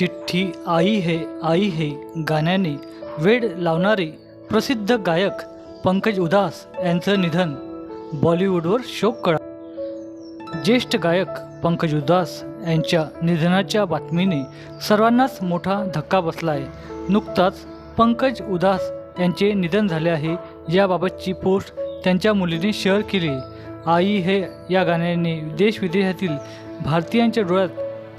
चिठ्ठी आई हे आई हे गाण्याने वेड लावणारे प्रसिद्ध गायक पंकज उदास यांचं निधन. बॉलिवूडवर शोककळा ज्येष्ठ गायक पंकज उदास यांच्या निधनाच्या बातमीने सर्वांनाच मोठा धक्का बसला आहे नुकताच पंकज उदास यांचे निधन झाले आहे याबाबतची पोस्ट त्यांच्या मुलीने शेअर केली. आई हे या गाण्याने देशविदेशातील भारतीयांच्या डोळ्यात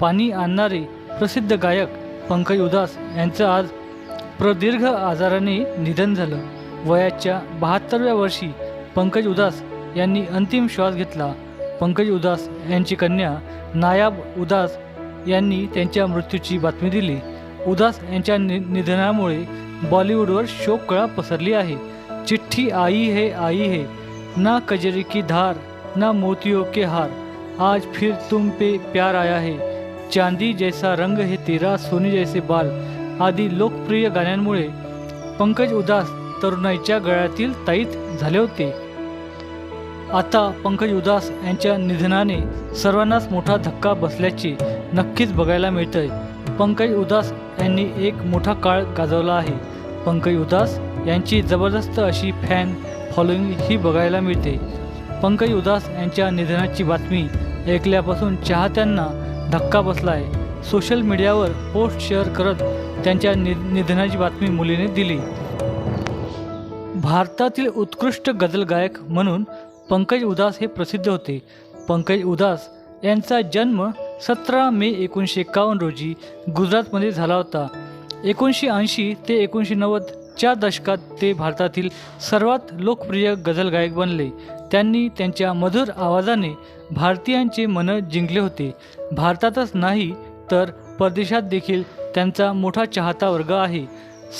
पाणी आणणारे प्रसिद्ध गायक पंकज उदास यांचं आज प्रदीर्घ आजाराने निधन झालं. वयाच्या बहात्तरव्या वर्षी पंकज उदास यांनी अंतिम श्वास घेतला. पंकज उदास यांची कन्या नायाब उदास यांनी त्यांच्या मृत्यूची बातमी दिली. उदास यांच्या नि निधनामुळे बॉलिवूडवर शोककळा पसरली आहे. चिठ्ठी आई हे आई हे ना कजरी की धार ना मोतियों के हार आज फिर तुम पे प्यार आया है. चांदी जैसा रंग हे तेरा सोने जैसे बाल आदी लोकप्रिय गाण्यांमुळे पंकज उदास तरुणाईच्या गळ्यातील ताईत झाले होते. आता पंकज उदास यांच्या निधनाने सर्वांनाच मोठा धक्का बसल्याचे नक्कीच बघायला मिळतंय. पंकज उदास यांनी एक मोठा काळ गाजवला आहे. पंकज उदास यांची जबरदस्त अशी फॅन फॉलोईंग ही बघायला मिळते. पंकज उदास यांच्या निधनाची बातमी ऐकल्यापासून चाहत्यांना धक्का बसला आहे सोशल मीडियावर पोस्ट शेअर करत त्यांच्या नि निधनाची बातमी मुलीने दिली. भारतातील उत्कृष्ट गझल गायक म्हणून पंकज उदास हे प्रसिद्ध होते. पंकज उदास यांचा जन्म सतरा मे एकोणीसशे एकावन्न रोजी गुजरातमध्ये झाला होता. एकोणीसशे ऐंशी ते एकोणीसशे नव्वदच्या दशकात ते भारतातील सर्वात लोकप्रिय गझल गायक बनले. त्यांनी त्यांच्या मधुर आवाजाने भारतीयांचे मन जिंकले होते. भारतातच नाही तर परदेशात देखील त्यांचा मोठा चाहता वर्ग आहे.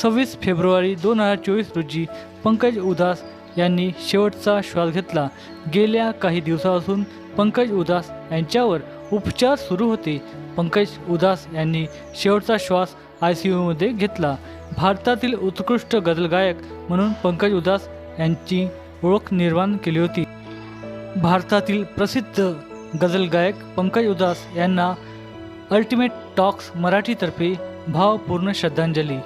सव्वीस फेब्रुवारी दोन हजार चोवीस रोजी पंकज उदास यांनी शेवटचा श्वास घेतला. गेल्या काही दिवसापासून पंकज उदास यांच्यावर उपचार सुरू होते. पंकज उदास यांनी शेवटचा श्वास आय सी यूमध्ये घेतला. भारतातील उत्कृष्ट गजलगायक म्हणून पंकज उदास यांची ओळख निर्माण केली होती. भारतातील प्रसिद्ध गझल गायक पंकज उदास यांना अल्टिमेट टॉक्स मराठीतर्फे भावपूर्ण श्रद्धांजली.